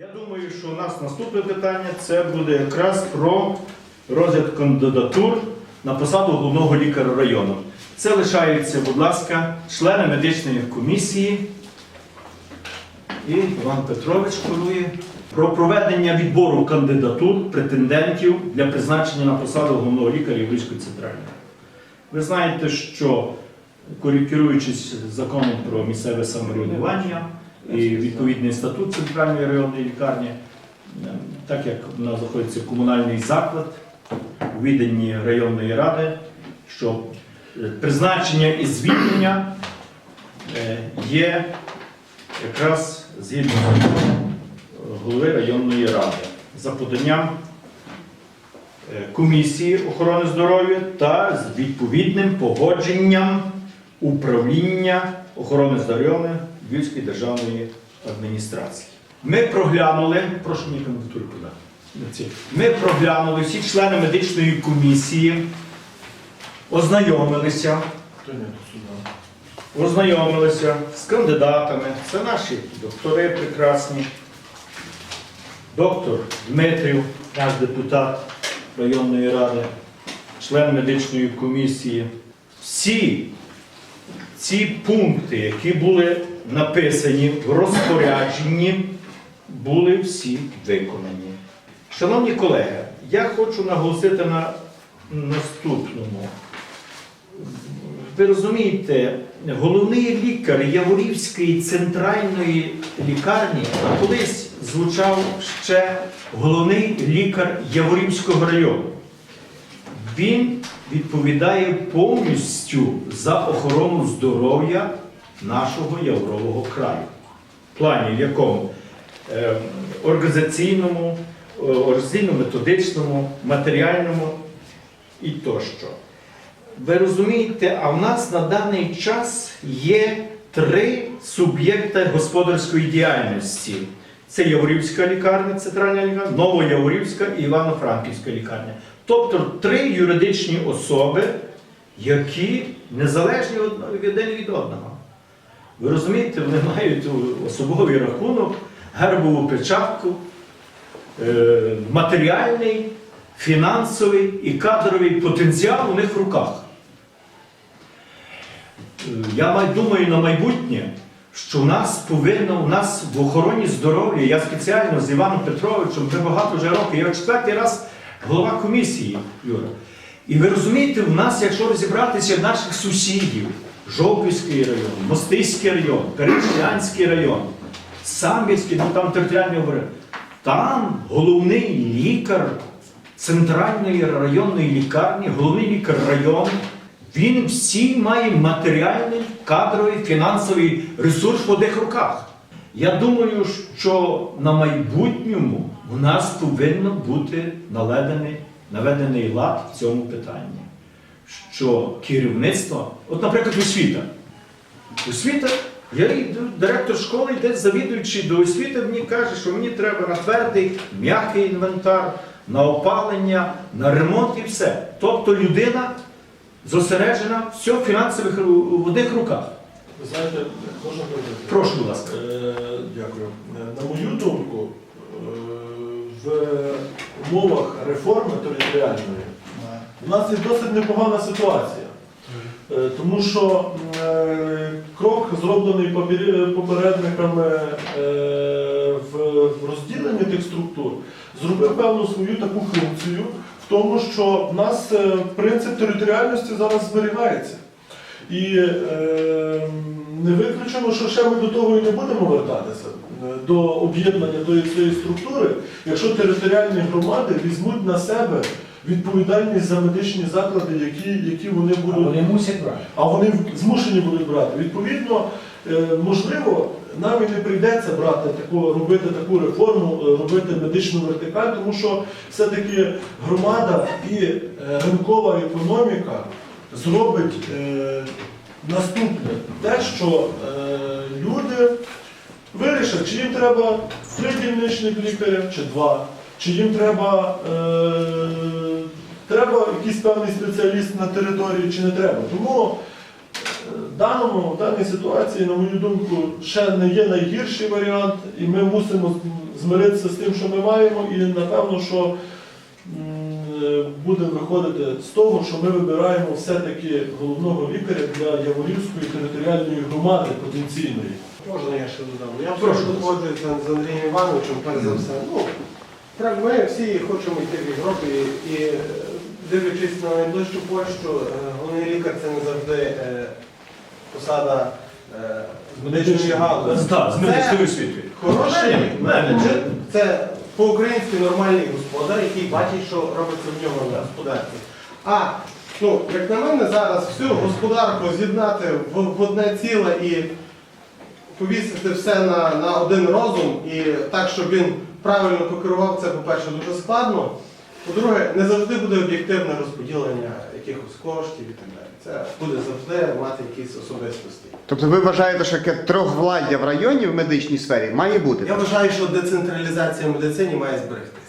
Я думаю, що у нас наступне питання це буде якраз про розгляд кандидатур на посаду головного лікаря району. Це лишаються, будь ласка, члени медичної комісії. І Іван Петрович керує про проведення відбору кандидатур претендентів для призначення на посаду головного лікаря Львівської центральної. Ви знаєте, що керуючись законом про місцеве самоврядування і відповідний статут центральної районної лікарні, е, так як в нас знаходиться комунальний заклад у відданні районної ради, що е, призначення і звільнення е, є якраз згідно голови районної ради за поданням е, комісії охорони здоров'я та з відповідним погодженням управління охорони здоров'я Львівської державної адміністрації. Ми проглянули, прошу мені кандидатуру подати. Ми проглянули всі члени медичної комісії, ознайомилися, Хто то ознайомилися з кандидатами. Це наші доктори прекрасні. Доктор Дмитрів, наш депутат районної ради, член медичної комісії. Всі ці пункти, які були написані в розпорядженні, були всі виконані. Шановні колеги, я хочу наголосити на наступному. Ви розумієте, головний лікар Яворівської центральної лікарні колись звучав ще головний лікар Яворівського району. Він відповідає повністю за охорону здоров'я нашого Яврового краю. В плані в якому Е, організаційному, е, організаційно-методичному, матеріальному і тощо. Ви розумієте, а в нас на даний час є три суб'єкти господарської діяльності. Це Яворівська лікарня, центральна лікарня, Новояворівська і Івано-Франківська лікарня. Тобто три юридичні особи, які незалежні один від одного. Ви розумієте, вони мають особовий рахунок, гербову печатку, е, матеріальний, фінансовий і кадровий потенціал у них в руках. Е, Я думаю на майбутнє, що в нас повинно, у нас в охороні здоров'я, я спеціально з Іваном Петровичем, ми багато вже років, я четвертий раз голова комісії, Юра. І ви розумієте, в нас, якщо розібратися наших сусідів, Жовківський район, Мостиський район, Перечнянський район, Самбірський, ну там територіальні оборони, там головний лікар центральної районної лікарні, головний лікар району, він всі має матеріальний, кадровий, фінансовий ресурс в одних руках. Я думаю, що на майбутньому у нас повинно бути наведений, наведений лад в цьому питанні. Що керівництво, от, наприклад, освіта. Освіта, я йду, директор школи йде завідуючий до освіти, мені каже, що мені треба на твердий, м'який інвентар, на опалення, на ремонт і все. Тобто людина зосереджена все в фінансових в одних руках. Ви знаєте, можна говорити? Прошу, будь ласка. Е, Дякую. Е, На мою думку, е, в умовах реформи територіальної у нас є досить непогана ситуація. Тому що крок, зроблений попередниками в розділенні тих структур, зробив певну свою таку функцію в тому, що в нас принцип територіальності зараз зберігається. І е, не виключено, що ще ми до того і не будемо вертатися е, до об'єднання тої цієї структури, якщо територіальні громади візьмуть на себе відповідальність за медичні заклади, які, які вони А будуть Вони мусять брати. а вони змушені будуть брати. Відповідно, е, можливо, нам і не прийдеться брати таку, робити таку реформу, е, робити медичну вертикаль, тому що все-таки громада і е, ринкова економіка зробить е, наступне те, що е, люди вирішать, чи їм треба три дільничних лікаря, чи два, чи їм треба. Е, Треба якийсь певний спеціаліст на території чи не треба. Тому даному, в даній ситуації, на мою думку, ще не є найгірший варіант, і ми мусимо змиритися з тим, що ми маємо, і напевно, що м, е, будемо виходити з того, що ми вибираємо все-таки головного лікаря для Яворівської територіальної громади потенційної. Можна я ще додам? Я Прошу. погоджуюся з Андрієм Івановичем, перш за все. Ну, так, ми всі хочемо йти в Європу і, і е, дивлячись на найближчу Польщу, е, головний лікар це не завжди е, посада е, з медичної галузі. Так, з Це. Хороший Менеджер. Це по-українськи нормальний господар, який бачить, що робиться в ньому на господарці. А ну, як на мене, зараз всю господарку з'єднати в, одне ціле і повісити все на, на один розум і так, щоб він правильно покерував це, по-перше, дуже складно. По-друге, не завжди буде об'єктивне розподілення якихось коштів і так далі. Це буде завжди мати якісь особистості. Тобто ви вважаєте, що яке трьохвладдя в районі в медичній сфері має бути? Я вважаю, що децентралізація в медицині має зберегтися.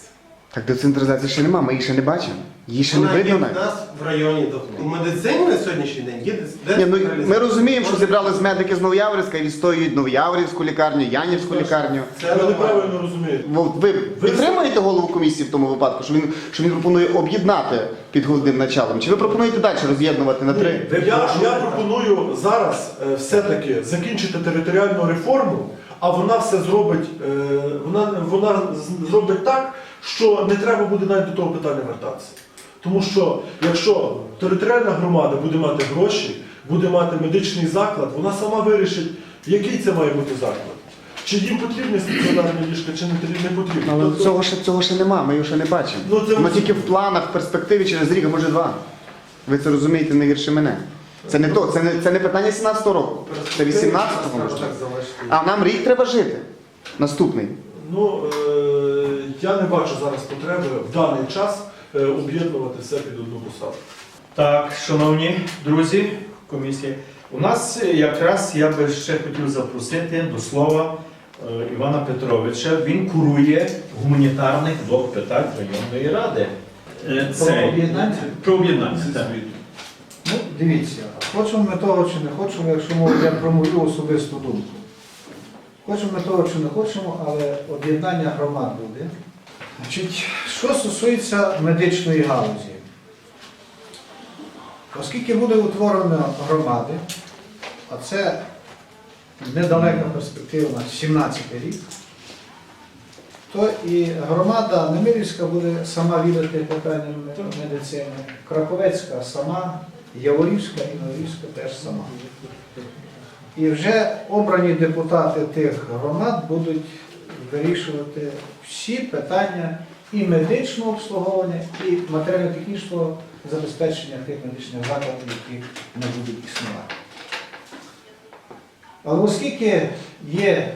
Так децентралізації ще немає, ми її ще не бачимо. Її ще не Вона є видно в навіть. нас в районі давно. У медицині на сьогоднішній день є Ні, ну, децентралізація. ми розуміємо, що зібрались медики з Новояворівська і відстоюють Новояворівську лікарню, Янівську лікарню. Це Ви нормально. неправильно розумієте. От Ви підтримуєте голову комісії в тому випадку, що він, що він пропонує об'єднати під головним началом? Чи ви пропонуєте далі роз'єднувати на три? Ні, я, я пропоную зараз е, все-таки закінчити територіальну реформу, а вона все зробить, е, вона, вона з- зробить так, що не треба буде навіть до того питання вертатися. Тому що якщо територіальна громада буде мати гроші, буде мати медичний заклад, вона сама вирішить, який це має бути заклад. Чи їм потрібні стаціонарні ліжка, чи не, не потрібно. Але Тобто- цього ще цього ще нема, ми його ще не бачимо. Ну, це Воно ми- тільки в планах, в перспективі через рік, а може два. Ви це розумієте не гірше мене. Це не то, це не, це не питання 17-го року, це 18-го може. А нам рік треба жити. Наступний. Ну, е, я не бачу зараз потреби в даний час е, об'єднувати все під одну посаду. Так, шановні друзі, комісія. У нас е, якраз я би ще хотів запросити до слова е, Івана Петровича. Він курує гуманітарний блок питань районної ради. Е, Про об'єднання? Про об'єднання. Ну, дивіться, хочемо ми того чи не хочемо, якщо мов, я про мою особисту думку. Хочемо ми того чи не хочемо, але об'єднання громад буде. Значить, що стосується медичної галузі, оскільки буде утворено громади, а це недалека перспектива на 17 рік, то і громада Немирівська буде сама відати питання медицини, Краковецька сама, Яворівська і Новорівська теж сама. І вже обрані депутати тих громад будуть вирішувати всі питання і медичного обслуговування, і матеріально-технічного забезпечення тих медичних закладів, які не будуть існувати. Але оскільки є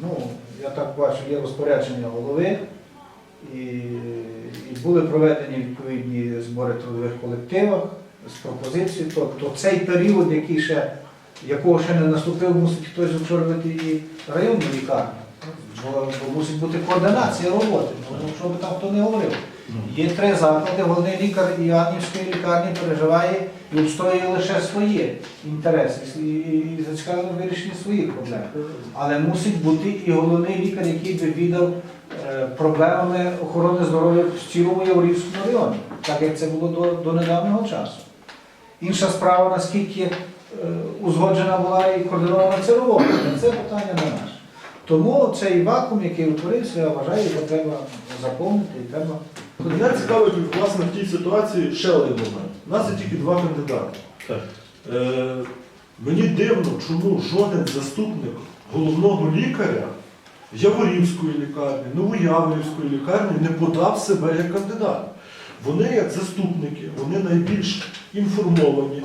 ну, я так бачу, є розпорядження голови, і, і були проведені відповідні збори трудових колективах з пропозицією, то, цей період, який ще, якого ще не наступив, мусить хтось очолювати і районну лікарню. Бо, бо мусить бути координація роботи, ну, що би там хто не говорив. Є три заклади, головний лікар Іоаннівської лікарні переживає і обстоює лише свої інтереси і, і, зацікавлено в вирішенні своїх проблем. Але мусить бути і головний лікар, який би віддав е, проблемами охорони здоров'я в цілому Яворівському районі, так як це було до, до недавнього часу. Інша справа, наскільки е, узгоджена була і координована ця робота, це питання не наше. Тому цей вакуум, який утворився, я вважаю, його треба заповнити і треба. Мене цікавить власне в тій ситуації ще один момент. У нас є тільки два кандидати. Так. Е, мені дивно, чому жоден заступник головного лікаря Яворівської лікарні, Новояворівської лікарні не подав себе як кандидат. Вони як заступники, вони найбільш інформовані,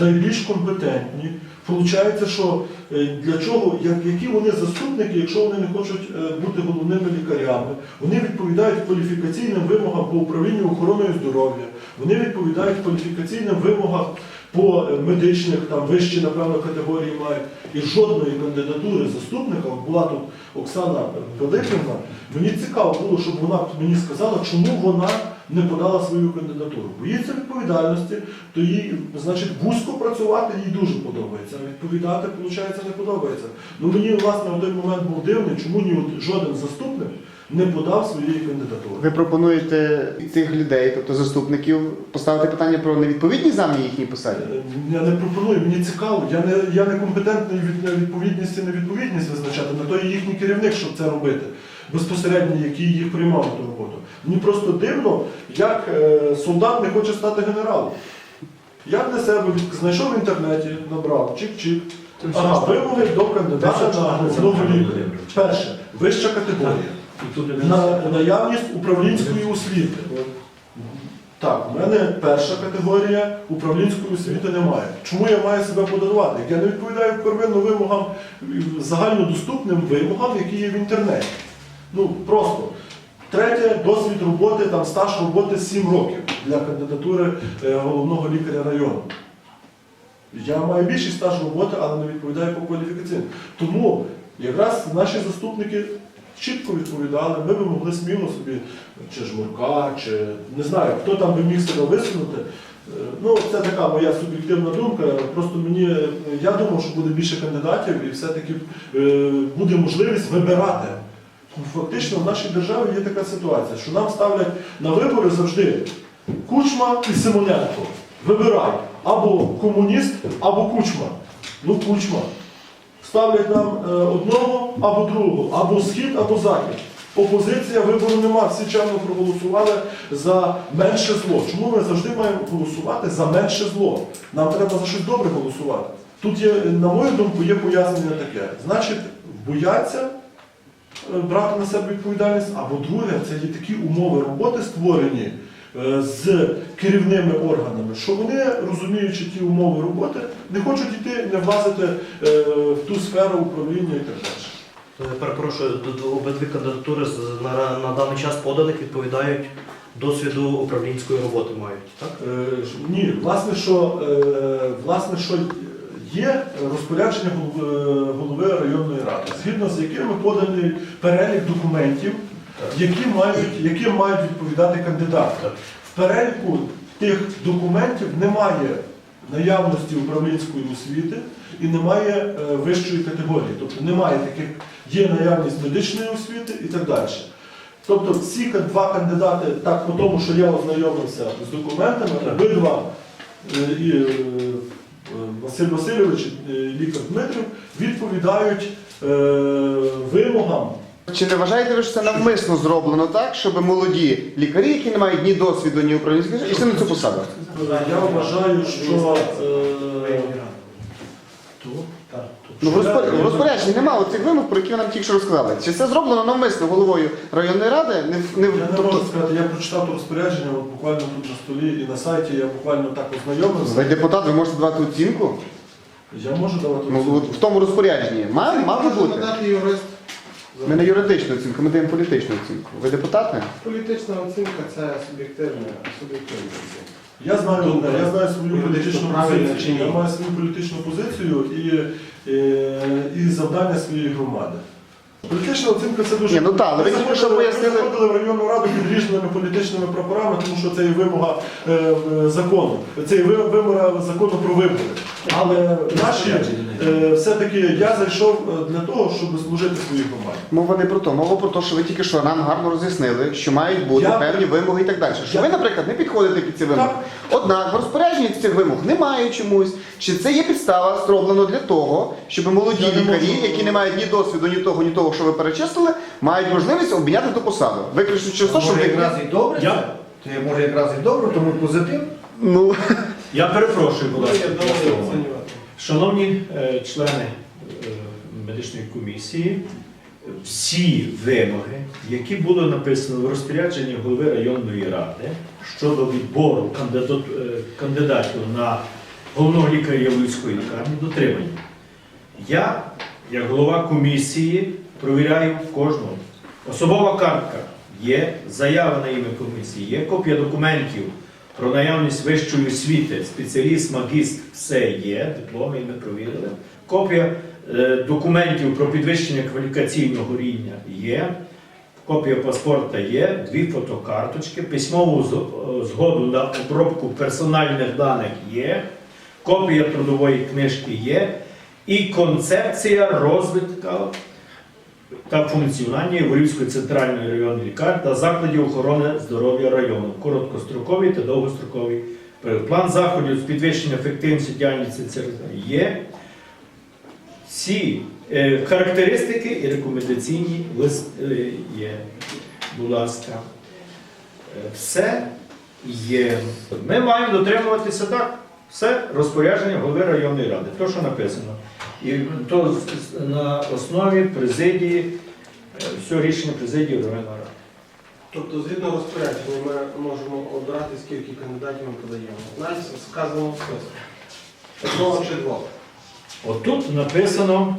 найбільш компетентні. Получається, що е, для чого, як, які вони заступники, якщо вони не хочуть е, бути головними лікарями, вони відповідають кваліфікаційним вимогам по управлінню охороною здоров'я, вони відповідають кваліфікаційним вимогам по е, медичних, там вищі, напевно, категорії мають. І жодної кандидатури заступника, от була тут Оксана Великівна, мені цікаво було, щоб вона мені сказала, чому вона не подала свою кандидатуру. Боїться відповідальності, то їй, значить, вузько працювати їй дуже подобається. А відповідати, виходить, не подобається. Ну мені, власне, в той момент був дивний, чому ні жоден заступник не подав своєї кандидатури. Ви пропонуєте цих людей, тобто заступників, поставити питання про невідповідність замі їхній посаді? Е, Я не пропоную, мені цікаво. Я не, я не компетентний від відповідність і невідповідність визначати, на то є їхній керівник, щоб це робити. Безпосередньо, який їх приймав на ту роботу. Мені просто дивно, як е, солдат не хоче стати генералом. Я для себе знайшов в інтернеті, набрав чик-чик. Ага, вимоги до кандидата на головного лікаря. Перше, вища категорія. На наявність управлінської освіти. Так, у мене перша категорія управлінської освіти немає. Чому я маю себе подавати? Як я не відповідаю первинно вимогам, загальнодоступним вимогам, які є в інтернеті. Ну просто. Третє досвід роботи, там стаж роботи 7 років для кандидатури е, головного лікаря району. Я маю більший стаж роботи, але не відповідаю по кваліфікаційним. Тому якраз наші заступники чітко відповідали, ми би могли сміло собі, чи жмурка, чи не знаю, хто там би міг себе висунути. Е, Ну, це така моя суб'єктивна думка. Просто мені е, я думав, що буде більше кандидатів, і все-таки буде можливість вибирати. Фактично в нашій державі є така ситуація, що нам ставлять на вибори завжди Кучма і Симоненко. Вибирай або комуніст, або кучма. Ну, кучма. Ставлять нам е, одного або другого, або схід, або захід. Опозиція вибору нема, всі чемно проголосували за менше зло. Чому ми завжди маємо голосувати за менше зло? Нам треба за щось добре голосувати. Тут є, на мою думку, є пояснення таке. Значить, бояться брати на себе відповідальність, або друге, це є такі умови роботи створені е, з керівними органами, що вони, розуміючи ті умови роботи, не хочуть йти, не влазити е, в ту сферу управління і так далі. Е, Перепрошую, обидві кандидатури на, на даний час поданих відповідають досвіду управлінської роботи мають, так? Е, Ні, власне, що, е, власне, що є розпорядження голови, голови районної ради, згідно з якими поданий перелік документів, які мають, яким мають відповідати кандидати. В переліку тих документів немає наявності управлінської освіти і немає е, вищої категорії. Тобто немає таких, є наявність медичної освіти і так далі. Тобто всі два кандидати, так по тому, що я ознайомився з документами, обидва е, е, Василь Васильович, і, е, лікар Дмитрів, відповідають е, вимогам. Чи не вважаєте ви, що це навмисно зроблено так, щоб молоді лікарі, які не мають ні досвіду, ні управлінської, йшли на цю посаду? Я вважаю, що е, Ну, в розпорядженні, в розпорядженні немає цих вимог, про які ви нам тільки що розказали. Чи це зроблено навмисно головою районної ради? Не, в- не, в- я не тобто, можу сказати, я прочитав то розпорядження, от буквально тут на столі і на сайті я буквально так ознайомився. ви депутат, ви можете давати оцінку? Я можу давати Ну, оцінку. от в тому розпорядженні. Має, мав би бути. надати юрист. Ми не юридичну оцінку, ми даємо політичну оцінку. Ви депутат? не? Політична оцінка це суб'єктивна суб'єктивна оцінка. Я знаю Добре. я знаю свою Юридично політичну правильно чи позицію. ні? Я маю свою політичну позицію і, і, і завдання своєї громади. Політична оцінка це дуже. Ні, ну так, але ви тільки що пояснили- Ми заходили в районну раду під різними політичними прапорами, тому що це є вимога е, е, закону. Це є ви- вимога закону про вибори. Але наші е, все-таки я зайшов е, для того, щоб служити своїй громаді. Мова не про то. Мова про те, що ви тільки що нам гарно роз'яснили, що мають бути Я- певні вимоги і так далі. Що Я- ви, наприклад, не підходите під ці вимоги. Однак в розпорядженні цих вимог немає чомусь. Чи це є підстава зроблено для того, щоб молоді Я не лікарі, можу- які не мають ні досвіду, ні того, ні того, що ви перечислили, мають можливість обміняти ту посаду. Виключно через те, що Може ви якраз і добре Я- це? То є, може якраз і добре, тому позитив. ну Я перепрошую, будь Ну, ласка. Шановні е, члени е, медичної комісії, всі вимоги, які були написані в розпорядженні голови районної ради щодо відбору кандидат- е, кандидатів на головного лікаря Явлицької лікарні, дотримані. Я, як голова комісії, провіряю кожного. Особова картка. Є, заява на ім'я комісії, є копія документів про наявність вищої освіти, спеціаліст, магістр, все є, дипломи ми провірили. Копія е, документів про підвищення кваліфікаційного рівня є. копія паспорта є, дві фотокарточки, письмову згоду на обробку персональних даних є, копія трудової книжки є, і концепція розвитку та функціонування Яворівської центральної районної лікарні та закладів охорони здоров'я району, короткостроковий та довгостроковий період. План заходів з підвищення ефективності діяльності ЦРЗ є. Всі е, характеристики і рекомендаційні лист е, є. Будь ласка. Е, Все є. Ми маємо дотримуватися так. Все розпорядження голови районної ради. То, що написано. І то на основі президії, е, все рішення президії районної ради. Тобто, згідно розпорядження, ми можемо обирати, скільки кандидатів ми подаємо. Навіть сказано в списку. Одного чи двох. Отут написано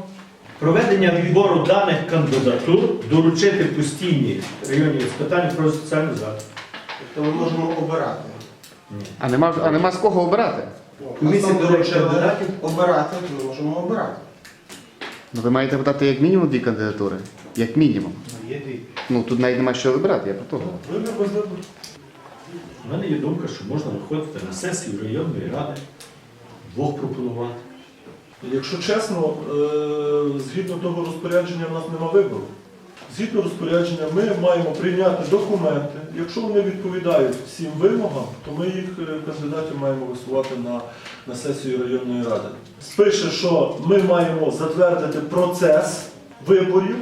проведення відбору даних кандидатур, доручити постійні районні з питань про соціальний захист. Тобто ми можемо обирати. А нема, а нема з кого обирати. Комісія доручили кандидатів. обирати, ми можемо обирати. Ну ви маєте подати як мінімум дві кандидатури. Як мінімум. Є дві. Ну тут навіть нема що вибирати, я про того. Вибір без вибору. У мене є думка, що можна виходити на сесію районної ради, двох пропонувати. Якщо чесно, е, згідно того розпорядження в нас нема вибору. Згідно розпорядження, ми маємо прийняти документи. Якщо вони відповідають всім вимогам, то ми їх е, кандидатів маємо висувати на, на сесію районної ради. Спише, що ми маємо затвердити процес виборів,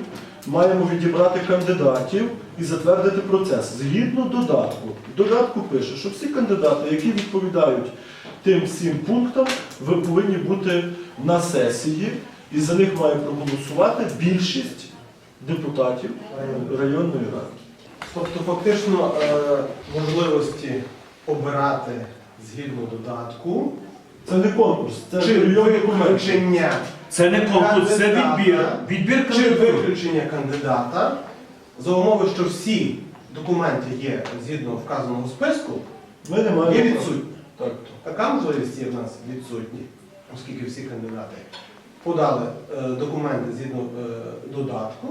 маємо відібрати кандидатів і затвердити процес. Згідно додатку. Додатку пише, що всі кандидати, які відповідають тим всім пунктам, ви повинні бути на сесії, і за них має проголосувати більшість депутатів районної ради. Тобто, фактично, е, можливості обирати згідно додатку, Це не конкурс, це чи виключення, Це не конкурс, це відбір. Відбір чи виключення кандидата за умови, що всі документи є згідно вказаного списку, Ми не маємо. є відсутні. Так. Така можливість є в нас відсутні, оскільки всі кандидати подали е, документи згідно е, додатку,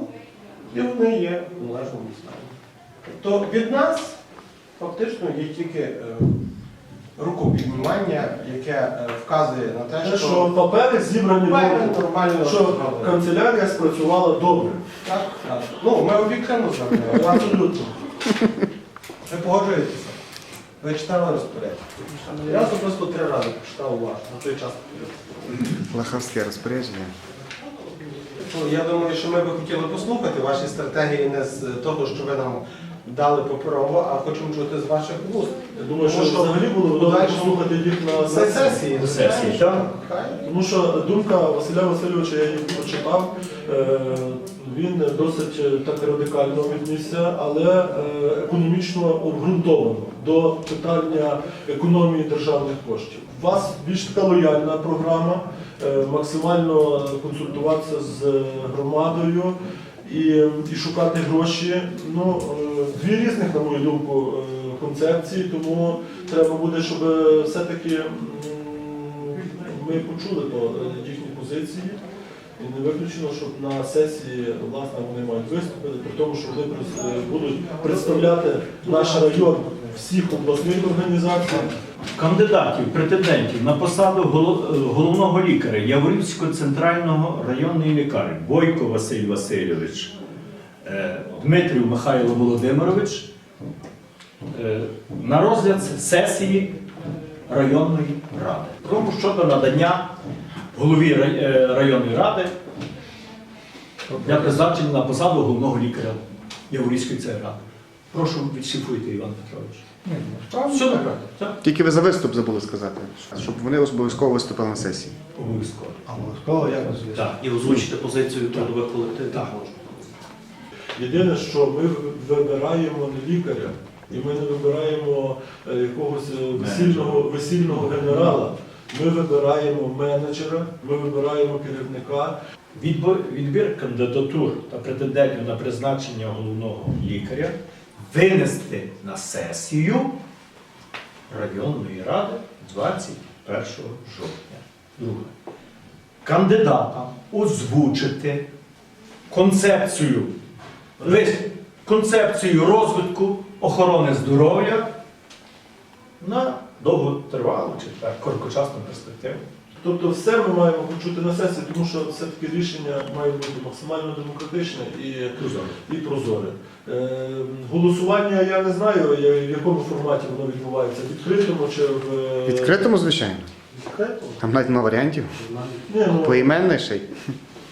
і вони є в належному стані. Тобто від нас фактично є тільки е, рукопіднімання, яке вказує на те, що що папери зібрані Папери нормально що канцелярія спрацювала добре. Так, так. Ну, ми об'єктивно знаємо. Абсолютно. Ви погоджуєтеся? Ви читали розпорядження? Я особисто три рази прочитав уважно на той час. Лахавське розпорядження. Я думаю, що ми би хотіли послухати ваші стратегії не з того, що ви нам дали паперово, а хочемо чути з ваших вуст. Я думаю, що Тому що взагалі було б добре послухати їх на, на сесії. сесії. На сесії, так. Тому що думка Василя Васильовича, я її прочитав, е, він досить е, так радикально віднісся, але е, економічно обґрунтовано до питання економії державних коштів. У вас більш така лояльна програма, е, максимально консультуватися з громадою і, і шукати гроші. Ну, дві різних, на мою думку, концепції, тому треба буде, щоб все-таки ми почули то, їхні позиції. І не виключено, щоб на сесії власне вони мають виступити, при тому, що вони е, будуть представляти наш район всіх обласних організацій. Кандидатів, претендентів на посаду е, головного лікаря Яворівського центрального районної лікарні Бойко Василь Васильович, е, Дмитрів Михайло Володимирович на розгляд сесії районної ради. Тому щодо надання голові е, районної ради для призначення на посаду головного лікаря Яворівської ЦРА. Прошу відшифуйте, Іван Петрович. Ну, Все добре. Так. Тільки ви за виступ забули сказати, щоб вони обов'язково виступили на сесії. Обов'язково. Обов'язково як? Так. І озвучити позицію трудових колективів. Так. Єдине, що ми вибираємо не лікаря, і ми не вибираємо е, якогось е, весільного, весільного генерала. Ми вибираємо менеджера, ми вибираємо керівника. Відбір кандидатур та претендентів на призначення головного лікаря винести на сесію районної ради 21 жовтня. Друге. Кандидатам озвучити концепцію. Концепцію розвитку охорони здоров'я на довготривалу чи так, короткочасну перспективу. Тобто все ми маємо почути на сесії, тому що все-таки рішення має бути максимально демократичне і, і прозоре. Е, голосування я не знаю, в якому форматі воно відбувається, в відкритому чи в е, Відкритому, звичайно. відкритому? Там навіть нема варіантів. Ні, ну, Поіменне ще й.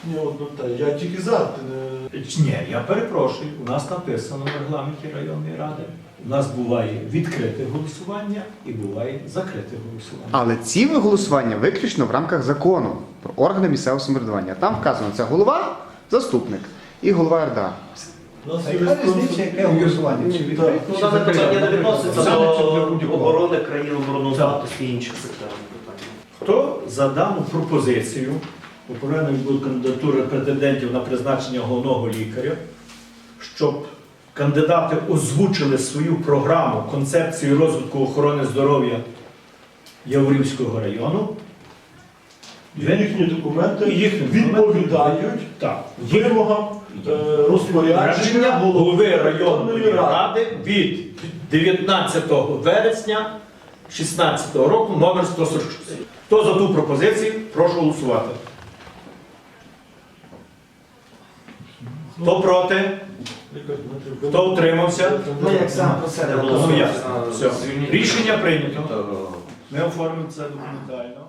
ні, от, ну, та, я тільки за. ти не- Ні, я перепрошую, у нас написано в регламенті районної ради. У нас буває відкрите голосування і буває закрите голосування. Але ці голосування виключно в рамках закону про органи місцевого самоврядування. Там вказано це голова, заступник і голова РДА. А яка різниця, яке голосування? Чи відкрите, Ну, чи дане питання не відноситься Саме це для до будь-якого. оборони країни, обороноздатності і інших секторів питань. Хто за дану пропозицію управління буде кандидатури претендентів на призначення головного лікаря, щоб кандидати озвучили свою програму концепцію розвитку охорони здоров'я Яворівського району? їхні документи їхні відповідають Так. вимогам е, розпорядження голови районної ради від 19 вересня 2016 року номер 146. Хто за ту пропозицію, прошу голосувати. Хто проти? Хто утримався? Ну, як сам про себе. Ну. Все. Рішення прийнято. Ми оформимо це документально.